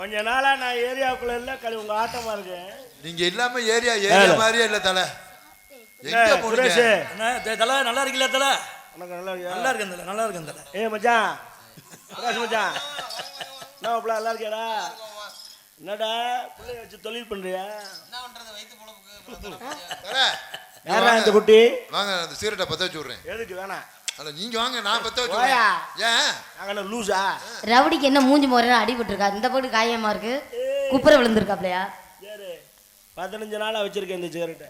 கொஞ்ச நாளா நான் ஏரியாவுக்குள்ள இல்ல கழி உங்க ஆட்டமா இருக்கு நீங்க இல்லாம ஏரியா ஏரியா. மாதிரியே இல்ல தல. எங்க போறீங்க என்ன தே- தல நல்லா இருக்கீங்களா தல? உனக்கு நல்லா இருக்கியா? நல்லா இருக்கேன் தல நல்லா இருக்கேன் தல. ஏய் மச்சான். சுரேஷ் மச்சான். என்ன நல்லா இருக்கியாடா? என்னடா பிள்ளைய வச்சு தொழில் பண்றியா? தல, நீங்க யாரா வாங்க. இந்த குட்டி? வாங்க அந்த சீரட்டை பத்த வச்சு விடுறேன். எதுக்கு வேணாம். அல்ல நீங்க வாங்க நான் பத்த வச்சு ஏன்? நாங்க என்ன லூசா ரவுடிக்கு என்ன மூஞ்சி முறை அடிபட்டிருக்கா? இந்த பக்கம் காயமா இருக்கு. குப்புற விழுந்திருக்காப்லையா? சரி பதினஞ்சு நாளா வச்சிருக்கேன் இந்த சிகரெட்டை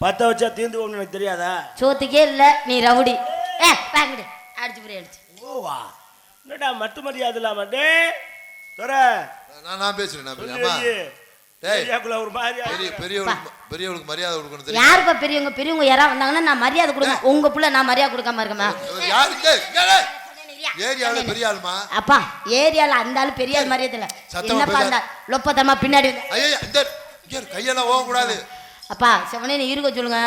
பத்த வச்சா தீர்ந்து போகணும்னு எனக்கு தெரியாதா? சோத்துக்கே இல்ல நீ ரவுடி. ஏ வாங்கிடு அடிச்சு புரிய அடிச்சு. ஓவா என்னடா மட்டு மரியாதை இல்லாம? டே துற நான் நான் பேசுறேன் நான் பேசுறேன். மரியாதை கொடுக்கணும் யாருப்பா பெரியவங்க? பெரியவங்க யாரா வந்தாங்கன்னா நான் மரியாதை கொடுங்க உங்க புள்ள நான் மரியாதை கொடுக்காம இருக்கமா பெரிய ஆளுமா? அப்பா ஏரியால அந்த ஆளு பெரிய ஆள் மரியாதை இல்ல. என்னப்பா அந்த லொப்பத்தமா பின்னாடி ஐயா கையெல்லாம் ஓக கூடாது அப்பா செவனே நீ இருக்க சொல்லுங்க.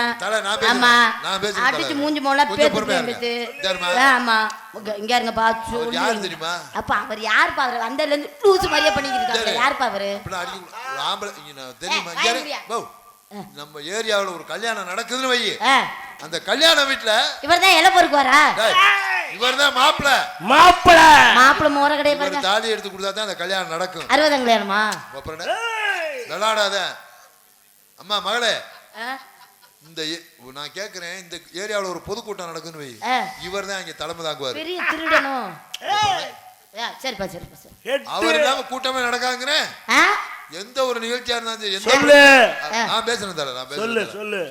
ஆமா. நான் பேசுறேன், அடிச்சு. மூஞ்சி மோல பேத்து. ஆமா. இங்க இருங்கப்பா. யாரு தெரியுமா? அப்பா அவர் யாருப்பா? அவர் அந்த இருந்து லூசு மாதிரியே இருக்காங்க அவரு? தெரியுமா? இரு. வாய் போ. நம்ம ஏரியாவுல ஒரு கல்யாணம் நடக்குதுன்னு வை அந்த கல்யாண வீட்டுல இவர்தான் இலை பொறுக்கு வரா இவர் தான் மாப்பிள்ள மாப்பிள. மாப்பிள்ள மோர இவர் பாருங்க. தாலி எடுத்து கொடுத்தா தான் அந்த கல்யாணம் நடக்கும். அறுபதாம் கல்யாணமா? விளையாடாத அம்மா மகளே. இந்த நான் கேக்குறேன் இந்த ஏரியாவுல ஒரு பொதுக்கூட்டம் நடக்குன்னு வை. இவர் தான் இங்க தலைமை தாங்குவாரு. பெரிய திருடனும். சரிப்பா சரிப்பா சரி. அவர் இல்லாம கூட்டமே நடக்காங்கிறேன் ஆ? எந்த ஒரு நிகழ்ச்சியா இருந்தாலும் சரி, சொல்லு. நான் பேசுறேன் தல நான் சொல்லு. சொல்லு.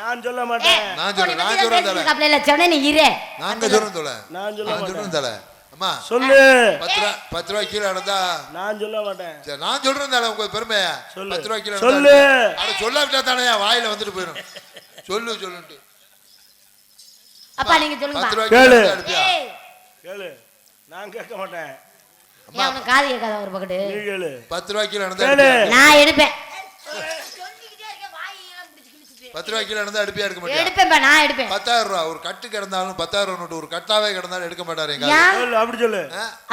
நான் சொல்ல மாட்டேன். நான் சொல்றேன் நான் சொல்றேன் தல. கப்பல இல்ல செவனே நீ இரு. நாங்க சொல்றேன் தல. நான் சொல்ல. நான் சொல்றேன் தல. அம்மா சொல்லு. பத்து ரூபா பத்து ரூபாய் கீழே நடந்தா நான் சொல்ல மாட்டேன். சரி, நான் சொல்றேன் தல உங்க பெருமையா சொல்லு. பத்து ரூபாய் கீழே சொல்லு. நடந்தா- அட சொல்லாவிட்டா தானே வாயில வந்துட்டு போயிடும். சொல்லு சொல்லுன்ட்டு. அப்பா நீங்க சொல்லுங்க பத்து ரூபாய் கேளு. கேளு. நான் கேட்க மாட்டேன். காது கேட்காத ஒரு பக்கத்து. நீ கேளு. பத்து ரூபாய் கீழே நடந்தா கேளு. எடுப்பியா? நான் எடுப்பேன். பத்து ரூபாய் கீழே நடந்தா எடுப்பியா எடுக்க நான் எடுப்பேன். பத்தாயிரம் ரூபா ஒரு கட்டு கிடந்தாலும் பத்தாயிரம் ரூபா நோட்டு ஒரு கட்டாவே கிடந்தாலும் எடுக்க மாட்டாரு எங்க அப்படி சொல்லு?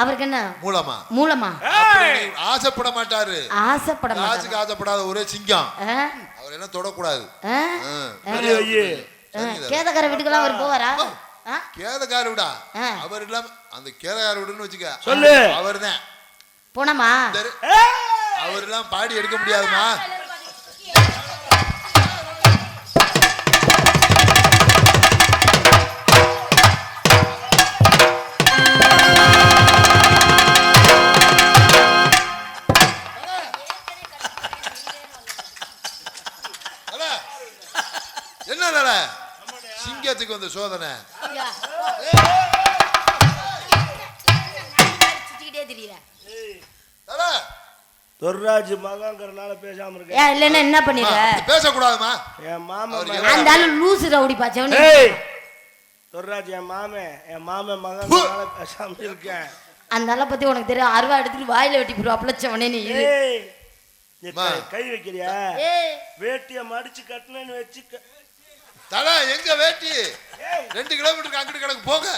அவருக்கு என்ன? மூலமா. மூலமா? அப்படி ஆசைப்பட மாட்டாரு. ஆசைப்பட மாட்டாரா? காசுக்கு ஆசைப்படாத ஒரே சிங்கம்? அவர் என்ன தொடக்கூடாது. கேதக்கார வீட்டுக்கெல்லாம் அவர் போவாரா? கேதக்கார விடா. அவர் இல்லாம அந்த கேதக்கார விடுன்னு வச்சுக்க. சொல்லு. அவர் தான் போனமா அவர் எல்லாம் பாடி எடுக்க முடியாதுமா? வந்த சோதனை. தொர்ராஜ் மகங்கிறனால பேசாம ஏன் என்ன அப்படி பேசக்கூடாதுமா என் மகன். அந்த ஆளு லூசு ரவுடி பாச்சவனே ஏய் தொர்ராஜ் என் மாமன் என் மாமன் மகங்கிறனால பேசாம இருக்கேன். அந்த ஆளை பத்தி உனக்கு தெரியும் அருவா எடுத்துட்டு வாயில வெட்டி போடுவா பிள்ளைச்சவனே நீ. கை- வைக்கிறியா? ஏய், வேட்டிய மடிச்சு கட்டினேன்னு வச்சு தல எங்க வேட்டி? ரெண்டு கிலோமீட்டருக்கு அங்கிட்டு கிடக்கு போங்க?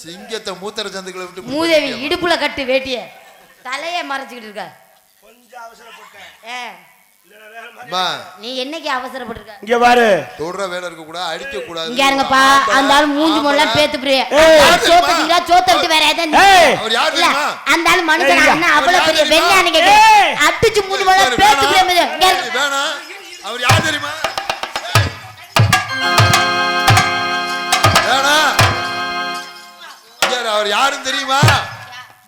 சிங்கத்தை மூத்தர சந்துக்களை விட்டு மூதேவி இடுப்புல கட்டு வேட்டிய. தலைய மறைச்சுக்கிட்டு இருக்க. கொஞ்சம் அவசரப்பட்டேன் ஏ, இல்லைன்னா வேற மாதிரி. அம்மா நீ என்னைக்கு அவசரப்பட்டிருக்க? இங்க பாரு. தொடுற வேலை இருக்க கூடாது அடிக்க கூடாது இங்க இருங்கப்பா அந்த ஆளு மூஞ்சி மொழலாம் பேத்து பிரிய ஏய். சோத்தீங்களா சோத்த விட்டு வேற எதாவது ஏய். அவர் யார் இல்ல தெரியுமா? அந்த ஆளு மனுஷன்? ஏய், அண்ணா அவ்வளவு அவர் பெரிய. அடிச்சு மூஞ்சி பேத்து பிரிய யார் தெரியுமா? யாருன்னு தெரியுமா?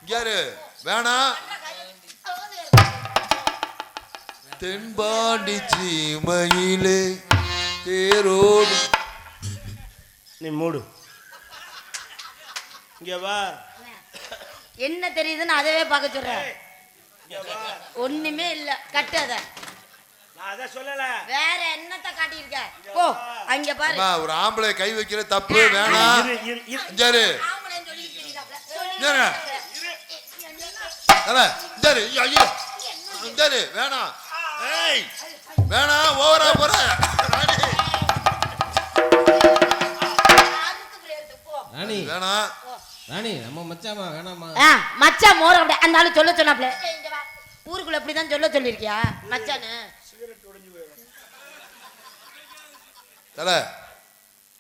இங்க. வேணாம். தென்பாண்டி சீமையிலே தேரோடு. நீ மூடு. இங்க வா. என்ன தெரியுதுன்னு அதவே பார்க்க சொல்றேன் ஒண்ணுமே இல்ல. கட்டாத. நான் அதை சொல்லல. வேற என்னத்த காட்டியிருக்க? போ அங்க பாரு. அம்மா, ஒரு ஆம்பளை கை வைக்கிற தப்பு வேணாம். இங்க இரு. ஐயோ, இரு, வேணாம். ஏய் வேணாம் ஓவரா போற. ராணி. ராணி வேணாம் ராணி நம்ம மச்சாமா வேணாமா ஆ மச்சான் மோர அப்படி அந்த ஆளு சொல்ல சொன்னாப்ல. ஏய், இங்க வா. ஊருக்குள்ள இப்படிதான் சொல்ல சொல்லிருக்கியா மச்சானு. தலை.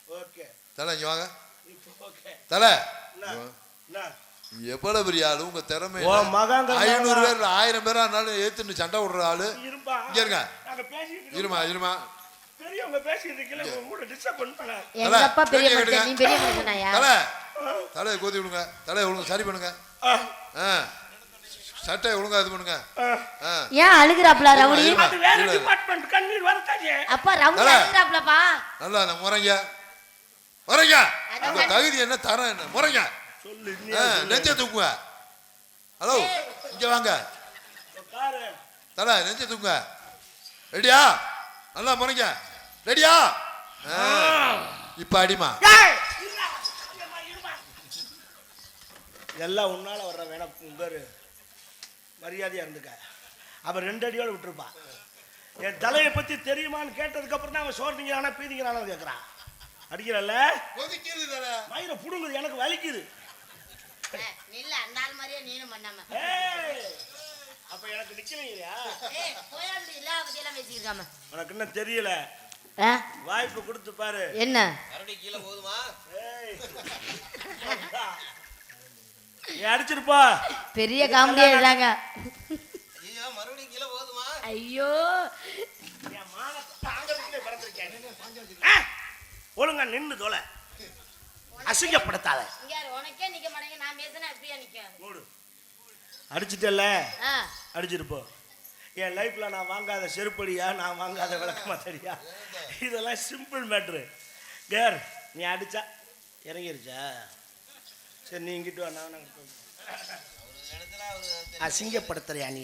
ஓகே. தலை இங்க வாங்க. ஓகே. தலை. என்ன எவ்வளவு பெரிய ஆளு? உங்க திறமை ஐநூறு. பேர் ஆயிரம் பேரா இருந்தாலும் ஏத்துன்னு சண்டை விடுற ஆளு. இங்க இருங்க. இருமா இருமா. தலையை கோதி விடுங்க. தலையை ஒழுங்க சரி பண்ணுங்க. ஆ. சட்டையை ஒழுங்கா இது பண்ணுங்க. ஏன் அழுகுறாப்ல ரவுடி? இருமா. அது வேற இல்ல. டிபார்ட்மெண்ட் கண்ணீர் வரத்தாங்க அப்பா ரவுடி தல. அழுகுறாப்லப்பா நல்லா முறைங்க. முறைங்க. உங்க தகுதி என்ன தரம் என்ன? முறைங்க. நெஞ்ச தூக்குங்க. ஹலோ இங்க வாங்க. பாரு தலை நெஞ்ச தூக்குங்க. ரெடியா நல்லா முறைங்க ரெடியா ஆ, இப்ப அடிமா. எல்லாம் உன்னால வர்ற வேணா பேரு மரியாதையா இருந்துக்க. அவன் ரெண்டு அடியோட விட்டுருப்பான் என் தலையை பத்தி தெரியுமான்னு கேட்டதுக்கு அப்புறம் தான் அவன் சோர்ந்தீங்கிறானா பீதிங்கிறானு கேட்கறான் அடிக்கிறல்ல மயிரை புடுங்குது எனக்கு வலிக்குது. இல்ல அந்த ஆள் மாதிரியே நீனும் பண்ணாம. ஏய், அப்ப எனக்கு நிக்கலையா ஏய் போயாண்டு இல்லாத பத்தியெல்லாம் பேசியிருக்காம உனக்கு இன்னும் தெரியல. வாய்ப்பு கொடுத்து பாரு. என்ன? மறுபடியும் கீழே போதுமா ஏய். நீ அடிச்சிருப்பா பெரிய காமெடியா எழுதாங்க ஐயோ மறுபடியும் கீழே போதுமா ஐயோ. ஒழுங்கா நின்னு தொலை. அசிங்கப்படுத்தாத. ஆ, அடிச்சிருப்போம் என் லைஃப்ல நான் வாங்காத செருப்படியா நான் வாங்காத விளக்கமா தெரியா? இதெல்லாம் சிம்பிள் மேட்ரு கேர் நீ அடிச்சா? இறங்கிருச்சா? சரி நீ இங்கிட்டு வா நான். அசிங்கப்படுத்துறியா நீ?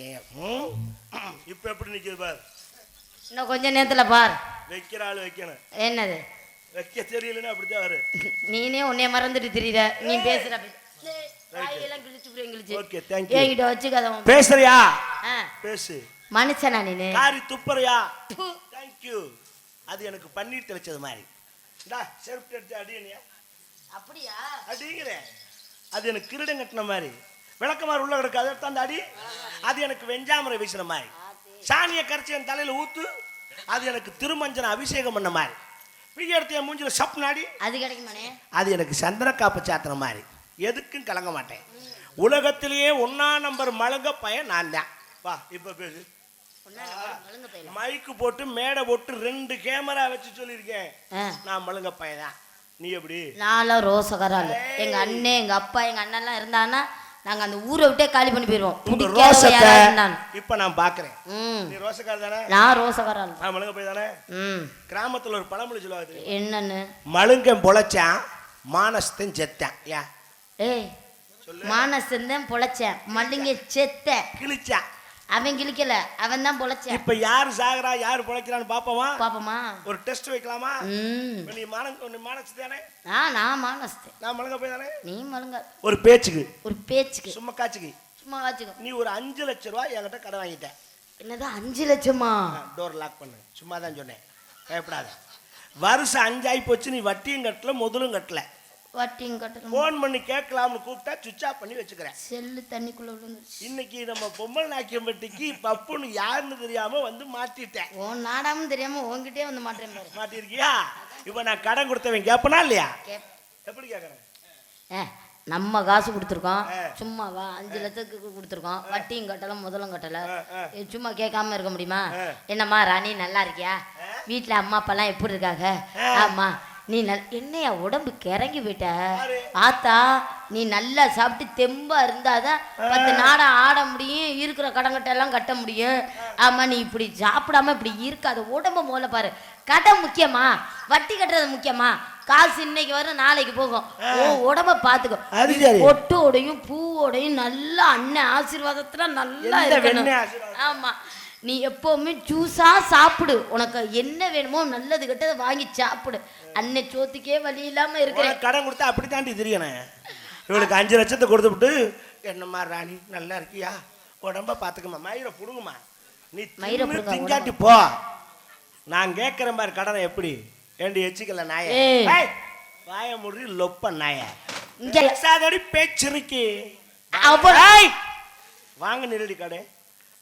இப்ப எப்படி நிக்குது பார்? இன்னும் கொஞ்ச நேரத்துல பார். வைக்கிற ஆள் வைக்கணும். என்னது? வைக்க தெரியலன்னா அப்படித்தான் வரும் நீனே உன்னைய மறந்துட்டு தெரியுற. நீ பேசுற. பேசுறியா? ஆ, பேசு. மனுஷனா நீனு? காரி துப்புறியா? தேங்க்யூ அது எனக்கு பன்னீர் தெளிச்சது மாதிரி. செருப்பு அடிச்சு அடியனியா அப்படியா? அடிங்கிறேன் அது எனக்கு கிரீடம் கட்டின மாதிரி. விளக்கமாறு உள்ள கிடக்கு அதை எடுத்து அடி. அது எனக்கு வெஞ்சாமரை வீசின மாதிரி. சாணியை கரைச்சி என் தலையில ஊத்து. அது எனக்கு திருமஞ்சன அபிஷேகம் பண்ண மாதிரி. பிய்ய எடுத்து என் மூஞ்சில சப் நாடி. அது கிடைக்குமானே அது எனக்கு சந்தன காப்பு சாத்தின மாதிரி. எதுக்கும் கலங்க மாட்டேன். உலகத்திலேயே ஒன்னா நம்பர் மழங்க பையன் நான் தான். வா இப்ப பேசு. மைக்கு போட்டு மேடை போட்டு ரெண்டு கேமரா வச்சு சொல்லியிருக்கேன். நான் மழுங்க பையன் தான். நீ எப்படி? நான்லாம் ரோசகரால் எங்க அண்ணன் எங்க அப்பா எங்க அண்ணன்லாம் இருந்தான்னா நாங்க அந்த ஊரை விட்டே காலி பண்ணி போயிடுவோம் உங்க ரோசத்தை. இப்ப நான் பாக்குறேன். ம். நீ ரோசக்கார தானே? நான் ரோசகரால் நான் மழுங்க போய் தானே? ம். கிராமத்துல ஒரு பழமொழி சொல்லுவாங்க? என்னன்னு? மழுங்கன் பொழைச்சான் மானஸ்தன் செத்தான். ஏன் ஏய் மானசந்தன் பொழைச்சேன் மல்லிங்க செத்தேன். கிழிச்சான். அவன் கிழிக்கல. அவன் தான் பொழைச்சேன். இப்ப யாரு சாகுறா யாரு பொழைக்கிறான்னு பாப்போமா? பாப்போமா. ஒரு டெஸ்ட் வைக்கலாமா? நீ மான நீ மானஸ் தானே ஆ நான் மானஸ்தேன் நான் மழுங்க போய் தானே நீ மழுங்க ஒரு பேச்சுக்கு. ஒரு பேச்சுக்கு. சும்மா காட்சிக்கு சும்மா வாச்சுக்கோ நீ ஒரு அஞ்சு லட்ச ரூபாய் என்கிட்ட கடன் வாங்கிட்ட. என்னது அஞ்சு லட்சமா? டோர் லாக் பண்ணு. சும்மா தான் சொன்னேன். பயப்படாத. வருஷம் அஞ்சாயி போச்சு நீ வட்டியும் கட்டல முதலும் கட்டல. வட்டியும் கட்டணும். ஃபோன் பண்ணி கேட்கலாம்னு கூப்பிட்டா சுவிச் ஆஃப் பண்ணி வச்சுக்கிறேன். செல்லு தண்ணிக்குள்ள விழுந்துருச்சு. இன்னைக்கு நம்ம பொம்மல் நாக்கியம்பட்டிக்கு பப்புன்னு யாருன்னு தெரியாம வந்து மாட்டிட்டேன் உன் நாடாம தெரியாம உன்கிட்டயே வந்து மாட்டேன் மாட்டிருக்கியா? இப்போ நான் கடன் கொடுத்தவன் கேப்பனா இல்லையா? எப்படி கேட்கறேன் நம்ம காசு கொடுத்துருக்கோம். சும்மாவா அஞ்சு லட்சத்துக்கு கொடுத்துருக்கோம். வட்டியும் கட்டல முதலும் கட்டல. சும்மா கேட்காம இருக்க முடியுமா. என்னம்மா ராணி நல்லா இருக்கியா? வீட்ல அம்மா அப்பாலாம் எப்படி இருக்காங்க? ஆமா. நீ நல் என்னையா உடம்பு கிறங்கி போயிட்ட? ஆத்தா நீ நல்லா சாப்பிட்டு தெம்பா இருந்தாதான் பத்து நாடம் ஆட முடியும் இருக்கிற கடங்கட்டை எல்லாம் கட்ட முடியும். ஆமா நீ இப்படி சாப்பிடாம இப்படி இருக்காத. உடம்ப முதல்ல பாரு. கடன் முக்கியமா? வட்டி கட்டுறது முக்கியமா? காசு இன்னைக்கு வரும் நாளைக்கு போகும். ஓ உடம்ப பாத்துக்கோ. பொட்டோடையும் பூவோடையும் நல்லா அண்ணன் ஆசீர்வாதத்துல நல்லா இருக்கணும்? ஆமா. நீ எப்பவுமே ஜூஸா சாப்பிடு. உனக்கு என்ன வேணுமோ நல்லது கெட்டதை வாங்கி சாப்பிடு. அன்னை சோத்துக்கே வழி இல்லாம இருக்கிறேன். கடன் கொடுத்தா அப்படி தாண்டி தெரியணும் இவளுக்கு அஞ்சு லட்சத்தை கொடுத்து விட்டு என்னம்மா ராணி நல்லா இருக்கியா? உடம்ப பார்த்துக்கம்மா மயிரை புடுங்குமா நீ திங்காட்டி போ. நான் கேட்கிற மாதிரி கடனை எப்படி? ஏண்டி எச்சிக்கல நாய? வாய முடி லொப்ப நாய. பேச்சிருக்கி வாங்க நிரடி கடை.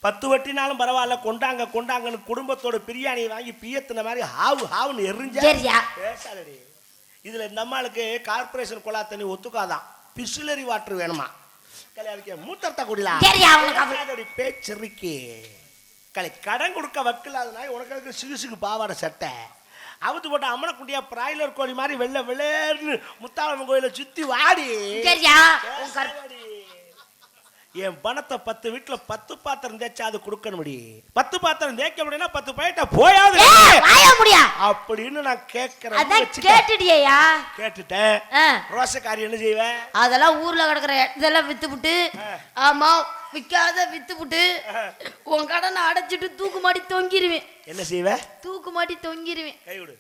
பத்து வட்டினாலும் பரவாயில்ல கொண்டாங்க கொண்டாங்கன்னு குடும்பத்தோட பிரியாணி வாங்கி பியத்துன மாதிரி ஹாவு ஹாவுன்னு எரிஞ்ச பேசாதடி. இதுல இந்த அம்மாளுக்கு கார்பரேஷன் குழா தண்ணி ஒத்துக்காதான் பிசுலரி வாட்டர் வேணுமா? கல்யாணிக்க மூத்தரத்தை குடிலாம் பேச்சிருக்கி கலை கடன் கொடுக்க வக்கில்லாதனால உனக்கு அதுக்கு சிகு சிகு பாவாடை சட்டை? அவுத்து போட்ட அம்மனை குட்டியா பிராய்லர் கோழி மாதிரி வெள்ளை வெள்ளேர்னு முத்தாளம்மன் கோயிலை சுத்தி வாடி. சரியா. என் பணத்தை பத்து வீட்டுல பத்து பாத்திரம் தேய்ச்சா அது கொடுக்கணும்டி பத்து பாத்திரம் தேய்க்க முடியும்னா பத்து பையிட்ட போயாது. அப்படின்னு நான் கேட்கறேன். கேட்டுட்டியா கேட்டுட்டேன். ரோசக்காரி என்ன செய்வேன் அதெல்லாம் ஊர்ல கிடக்குற இதெல்லாம் வித்து விட்டு ஆமா விக்காத வித்து விட்டு உன் கடனை அடைச்சிட்டு தூக்கு மாட்டி தொங்கிருவேன். என்ன செய்வேன் தூக்கு மாட்டி தொங்கிருவேன். கை விடு.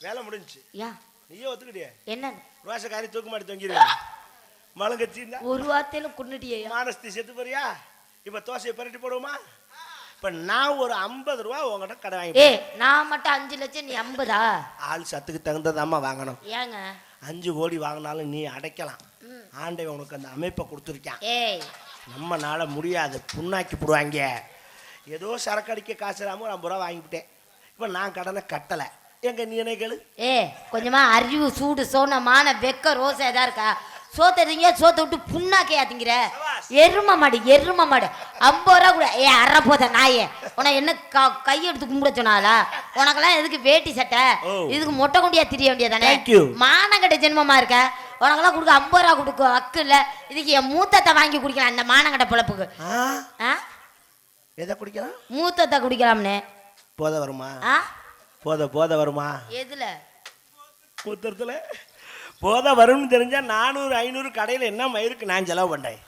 வேலை முடிஞ்சுச்சு. யா. நீயே ஒத்துக்கிட்டியே? என்ன ரோசக்காரி தூக்கு மாட்டி தொங்கிடுவேன் மலங்கச்சின்னா? ஒரு வார்த்தையில கொண்டுட்டியா மானஸ்தி செத்து போறியா? இப்ப தோசையை பரட்டி போடுவோமா? இப்ப நான் ஒரு ஐம்பது ரூபா உங்ககிட்ட கடை வாங்கி நான் மட்டும் அஞ்சு லட்சம் நீ ஐம்பதா? ஆள் சத்துக்கு தகுந்ததாம்மா வாங்கணும். ஏங்க? அஞ்சு கோடி வாங்கினாலும் நீ அடைக்கலாம். ஆண்டவன் உனக்கு அந்த அமைப்பை கொடுத்துருக்கான். ஏய். நம்ம நாள முடியாது. புண்ணாக்கி போடுவாங்க. ஏதோ சரக்கு அடிக்க காசு இல்லாம ஒரு ஐம்பது ரூபா வாங்கிவிட்டேன். இப்போ நான் கடனை கட்டலை. எங்க நீ என்ன கேளு? ஏ கொஞ்சமா அறிவு சூடு சோனமான வெக்க ரோசை எதா இருக்கா? சோத்தறீங்க சோத்த விட்டு புண்ணாக்கையா திங்கிற எரும மாடு எரும மாடு. ஐம்பது ரூபா கூட. ஏ அற போத நாயே. உனக்கு என்ன க- கை எடுத்து கும்பிட சொன்னாலா உனக்கெல்லாம் எதுக்கு வேட்டி சட்டை. இதுக்கு மொட்டை கொண்டியா திரிய வேண்டியதானே? You. மானங்கட்ட ஜென்மமா இருக்க? உனக்கெல்லாம் கொடுக்க ஐம்பது ரூபா கொடுக்க ஹக்கு இல்ல. இதுக்கு என் மூத்தத்தை வாங்கி குடிக்கலாம் அந்த மானங்கட்ட பொழப்புக்கு. எதை குடிக்கலாம்? மூத்தத்தை குடிக்கலாம்னே. போத வருமா? போத போத வருமா? எதுல? மூத்தரத்துல. போத வரும்னு தெரிஞ்சா நானூறு ஐநூறு கடையில் என்ன மயிருக்கு நான் செலவு பண்ணேன்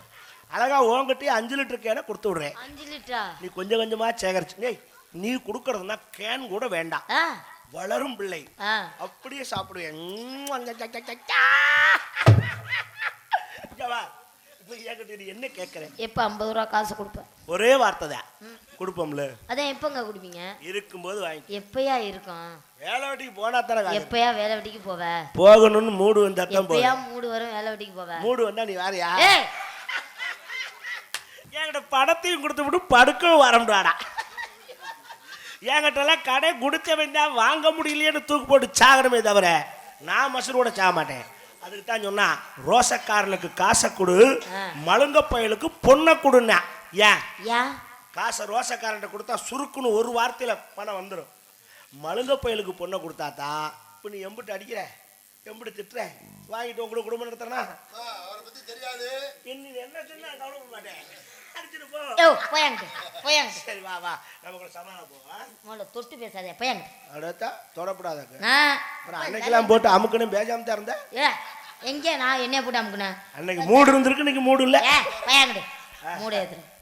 அழகா உங்ககிட்டயே அஞ்சு லிட்டர் கேனை கொடுத்து விடுறேன். அஞ்சு லிட்டரா? நீ கொஞ்சம் கொஞ்சமா சேகரிச்சு டேய் நீ கொடுக்கறதுனா கேன் கூட வேண்டாம். வளரும் பிள்ளை. அப்படியே சாப்பிடுவேன். என்ன கேட்கறேன் எப்போ ஐம்பது ரூபா காசு கொடுப்பேன் ஒரே வார்த்தை தான். கொடுப்போம்ல. அதான் எப்போங்க குடிப்பீங்க? இருக்கும்போது வாங்கி எப்பயா இருக்கும்? வேலை வெட்டிக்கு போனா தானே. எப்பயா வேலை வெட்டிக்கு போவ? போகணும்னு மூடு வந்தா தான் எப்பயா மூடு வரும் வேலை வெட்டிக்கு போவ? மூடு வந்தா நீ ஏய்! என்கிட்ட படத்தையும் கொடுத்து விட்டு படுக்கவும் வரமுடாடா என்கிட்ட எல்லாம் கடை குடிச்சவன் தான் வாங்க முடியலையேன்னு தூக்கு போட்டு சாகணுமே தவிர நான் மசூரோட சாக மாட்டேன். அதுக்கு தான் சொன்னா ரோசக்காரனுக்கு காசை கொடு. மழுங்க பயலுக்கு பொண்ணை கொடுன்னா. ஏன்? காசை ரோசக்காரன்ட்ட கொடுத்தா சுருக்குன்னு ஒரு வார்த்தையில பணம் வந்துடும் மழுங்க பயலுக்கு பொண்ணை கொடுத்தாத்தா? இப்போ நீ எம்பிட்டு அடிக்கிற? எம்பிட்டு திட்டுற? வாங்கிட்டு உங்க கூட குடும்பம் நடத்துறனா? அவரை பத்தி தெரியாது. என்ன என்ன சொன்னா கவலைப்பட மாட்டேன். அடிச்சிட்டு போ. யோ போயாங்கிட்டு போயாங்கிட்டு சரி வா வா. நம்ம கூட சமாளம்? முதல்ல தொட்டு பேசாதே போயாங்கிட்டு அடுத்தா தொடப்படாதக்கு. நான் அப்புறம் அன்னைக்கெல்லாம் போட்டு அமுக்குன்னு பேஜாம தான் இருந்தேன் ஏ எங்கே நான் என்னைய போட்டு அமுக்குனேன்? அன்னைக்கு மூடு இருந்திருக்கு இன்னைக்கு மூடு இல்ல. ஏ போயாங்கிட்டு மூட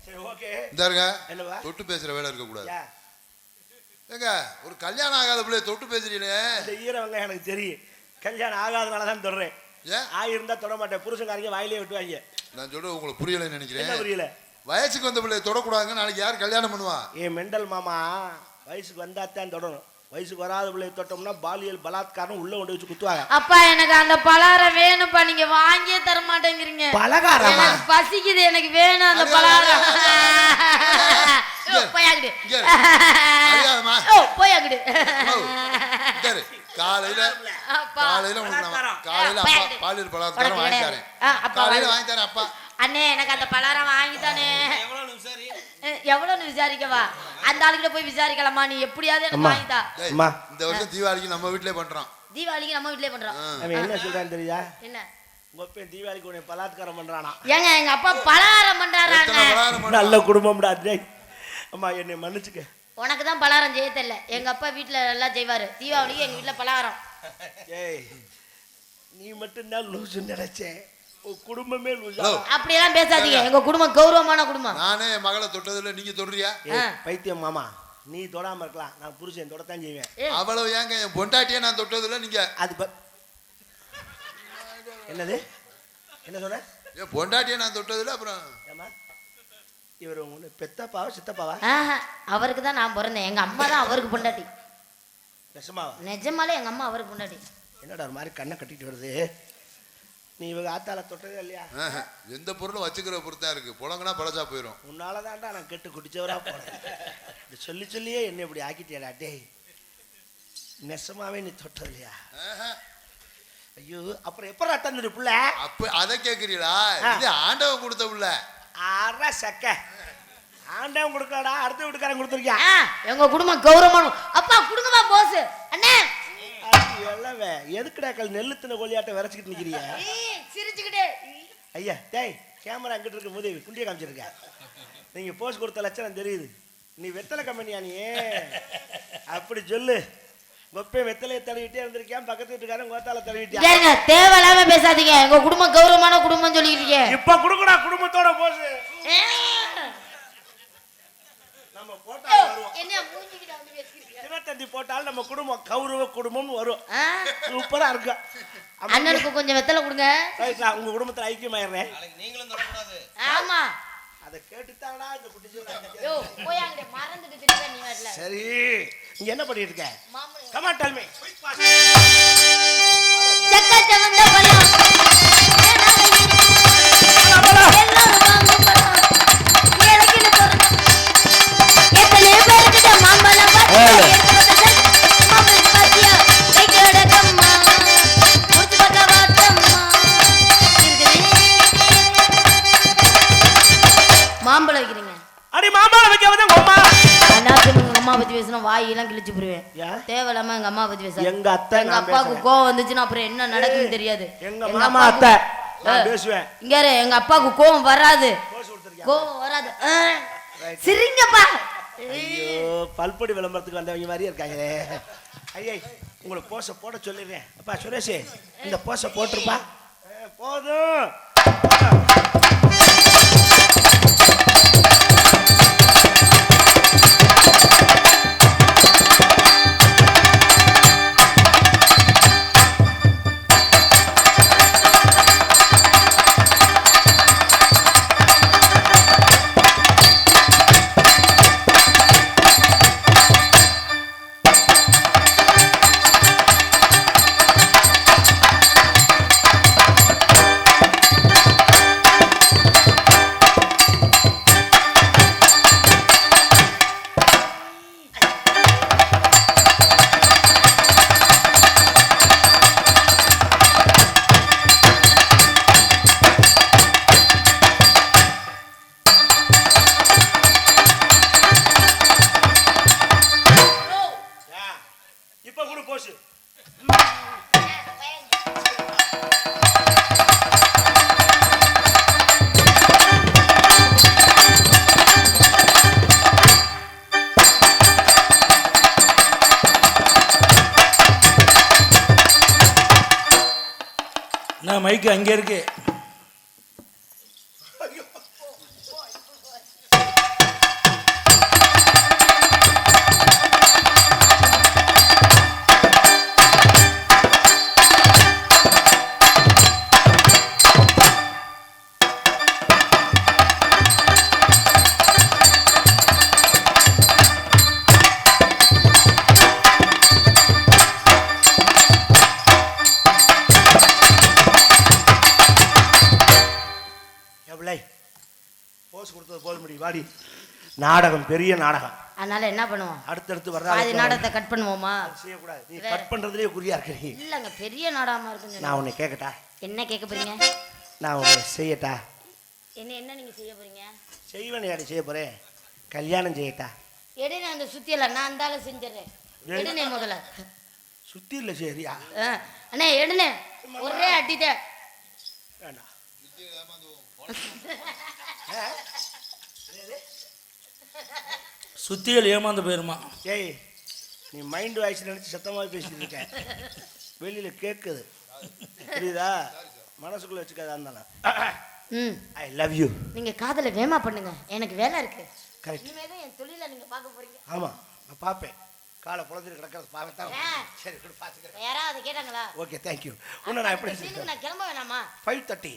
சரி ஓகே. இந்த இருங்க என்னவா? தொட்டு பேசுற வேலை இருக்கக்கூடாது. ஏன் ஏங்க ஒரு கல்யாணம் ஆகாத பிள்ளைய தொட்டு பேசுறீங்களே. இந்த ஈரவங்க எனக்கு தெரியும். கல்யாணம் ஆகாதனால தான் தொடறேன். ஏன்? ஆயிருந்தா தொட மாட்டேன். புருஷன்காரங்க வாயிலே விட்டுவாங்க. நான் சொல்றது உங்களுக்கு புரியலைன்னு என்ன நினைக்கிறேன் புரியல? வயசுக்கு வந்த பிள்ளைய தொடக்கூடாதுங்க நாளைக்கு யார் கல்யாணம் பண்ணுவா? ஏ மெண்டல் மாமா வயசுக்கு வந்தா தான் தொடணும். வயசுக்கு வராத பிள்ளைய தொட்டோம்னா பாலியல் பலாத்காரம் உள்ள கொண்டு வச்சு குத்துவாங்க. அப்பா எனக்கு அந்த பலகாரம் வேணும்ப்பா. நீங்க வாங்கியே தர மாட்டேங்கிறீங்க. பலகாரமா? எனக்கு பசிக்குது எனக்கு வேணும் அந்த அடியா, பலகாரம் இந்த இரு. காலையில அப்பா. பாலியல் வாங்கி கிடையாது. தரேன். ஆ, அப்பா காலையில வாங்கி- வாங்கி தரேன் அப்பா. அண்ணே எனக்கு அந்த பலகாரம் சரி? அஹ், எவ்வளவுன்னு விசாரிக்கவா அந்த ஆளுகிட்ட போய் விசாரிக்கலாமா? நீ எப்படியாவது எனக்கு. இந்த வருஷம் தீபாவளிக்கு நம்ம வீட்லயே பண்றோம். தீபாவளிக்கு நம்ம வீட்லயே பண்றோம். என்ன சொல்றான்னு தெரியுதா? என்ன? தீபாவளிக்கு உன்னை பலாத்காரம் பண்றானா? ஏங்க எங்க அப்பா பலகாரம் பண்றாரு எத்தனை அண்ணே. பலகாரம் பண்றோம்? நல்ல குடும்பம்டா டேய். அம்மா என்னை மன்னிச்சுக்க. உனக்கு தான் பலகாரம் செய்ய தெரியல. எங்க அப்பா வீட்ல எல்லாம் செய்வாரு. தீபாவளிக்கு எங்க வீட்ல பலகாரம். ஏய் நீ மட்டும்தான் லூசு நினைச்சேன். உன் குடும்பமே லூசா. அப்படியெல்லாம் பேசாதீங்க. எங்க குடும்பம் கௌரவமான குடும்பம். நானே என் மகளை தொட்டதில்ல. நீங்க தொடுறியா. பைத்தியம் மாமா. நீ தொடாம இருக்கலாம். நான் புருஷன் தொடத்தான் செய்வேன். அவ்வளவு ஏங்க என் பொண்டாட்டியே நான் தொட்டதில்ல நீங்க? அது என்னது? என்ன சொன்ன? என் பொண்டாட்டியே நான் தொட்டதில்ல அப்புறம்? ஏம்மா? இவர் உங்க பெத்தப்பாவா சித்தப்பாவா? அவருக்கு தான் நான் பிறந்தேன். எங்க அம்மா தான் அவருக்கு பொண்டாட்டி. நெசமாவா நிஜமாலே எங்க அம்மா அவருக்கு பொண்டாட்டி. என்னடா ஒரு மாதிரி கண்ணை கட்டிட்டு வருது? நீ இவங்க ஆத்தால தொட்டதே இல்லையா. எந்த பொருளும் வச்சுக்கிற பொறுத்தா இருக்கு. புழங்கினா பழசா போயிடும் உன்னால தான்டா நான் கெட்டு குடிச்சவரா போனேன் இப்படி சொல்லி சொல்லியே என்ன இப்படி ஆக்கிட்டியாடா டேய். நெசமாவே நீ தொட்டது இல்லையா. ஐயோ அப்புறம் எப்படா தந்துரு புள்ள? அப்ப அதை கேக்குறீங்களா இது ஆண்டவன் கொடுத்த புள்ள. ஆறா சக்க ஆண்டவன் கொடுக்கலடா அடுத்த வீட்டுக்காரன் கொடுத்துருக்கியா? எங்க குடும்பம் கௌரவமான அப்பா கொடுங்கப்பா போஸ் அண்ணே. எல்லாமே எதுக்குடா கல் நெல்லு தின விரைச்சிக்கிட்டு நிக்கிறிய? சிரிச்சுக்கிட்டே. ஐயா டேய் கேமரா அங்கிட்டு இருக்க முதவி குண்டிய காமிச்சிருக்க. நீங்க போஸ்ட் கொடுத்த லட்சணம் தெரியுது. நீ வெத்தலை கம்பெனியா நீ? அப்படி சொல்லு. கொப்பை வெத்தலையை தடவிட்டே இருந்திருக்கியான் பக்கத்து வீட்டுக்காரன் கோத்தால தடவிட்டியா? ஏங்க தேவையில்லாம பேசாதீங்க. எங்க குடும்பம் கௌரவமான குடும்பம் சொல்லிக்கிறீங்க இப்ப குடுக்குடா குடும்பத்தோட போஸ் நம்ம போட்டா வருவோம். என்ன மூஞ்சிக்கிட்ட வந்து பேசிக்கிறீங்க இருபத்தஞ்சு போட்டாலும் நம்ம குடும்பம் கௌரவ குடும்பம்னு வரும். சூப்பரா. அண்ணனுக்கு கொஞ்சம் வெத்தலை கொடுங்க. உங்க குடும்பத்துல ஐக்கியமாயிடுறேன். நாளைக்கு நீங்களும் ஆமா. அதை கேட்டுத்தாங்கடா இந்த குட்டி நீ சரி. என்ன பண்ணிட்டு இருக்க? கமா டெல் மீ செக்க பேசினா வாயெல்லாம் கிழிச்சு போடுவேன்? தேவையில்லாம எங்க அம்மா பத்தி பேச எங்க அத்தை எங்க அப்பாவுக்கு. கோவம் வந்துச்சுன்னா அப்புறம் என்ன நடக்குன்னு தெரியாது. எங்க மாமா அத்தை பேசுவேன். இங்க எங்க அப்பாவுக்கு கோவம் வராது. கோவம் வராது. சிரிங்கப்பா. ஐயோ பல்பொடி விளம்பரத்துக்கு வந்தவங்க மாதிரியே இருக்காங்களே ஐயை உங்களுக்கு போஸை போட சொல்லிடுறேன். அப்பா சுரேஷ் இந்த போஸை போட்டிருப்பா. போதும். கொடு போஸ் நான் மைக்கு அங்கே இருக்கேன் நாடகம் பெரிய நாடகம். அதனால என்ன பண்ணுவோம்? அடுத்தடுத்து பாதி வர்றாங்க நாடகத்தை கட் பண்ணுவோமா? செய்யக்கூடாது. நீ கட் பண்றதுலயே குறியா இருக்க நீ. இல்லங்க பெரிய நாடகமா இருக்குன்னு நான் உன்னை கேட்கட்டா என்ன கேட்க போறீங்க? நான் உன்னை செய்யட்டா? என்ன என்ன நீங்க செய்ய போறீங்க? செய்வனை யாரு செய்ய போறேன் கல்யாணம் செய்யட்டா? எடுனே அந்த சுத்தியல நான் இருந்தாலும் செஞ்சிடறேன். எடுனே முதல்ல. சுத்தி இல்ல சரியா அண்ணே எடுனே ஒரே அடித வேண்டாம். சுத்திகள் ஏமாந்து போயிருமா? ஏய் நீ மைண்ட் வாய்ஸ் நினைச்சு சத்தமா பேசிட்டு இருக்க. வெளியில கேட்குது புரியுதா? மனசுக்குள்ள வச்சுக்காத இருந்தாலும் ம். ஐ லவ் யூ நீங்க காதல வேமா பண்ணுங்க. எனக்கு வேலை இருக்கு. கரெக்ட் இனிமே தான் என் தொழில நீங்க பார்க்க போறீங்க. ஆமா நான் பார்ப்பேன். காலை புலந்துட்டு கிடக்கிறது பார்க்கத்தான் ஆ. சரி கூட பார்த்துக்கிறேன். யாராவது கேட்டாங்களா? ஓகே தேங்க்யூ இன்னும் நான் எப்படி நான் கிளம்ப வேணாமா? Five thirty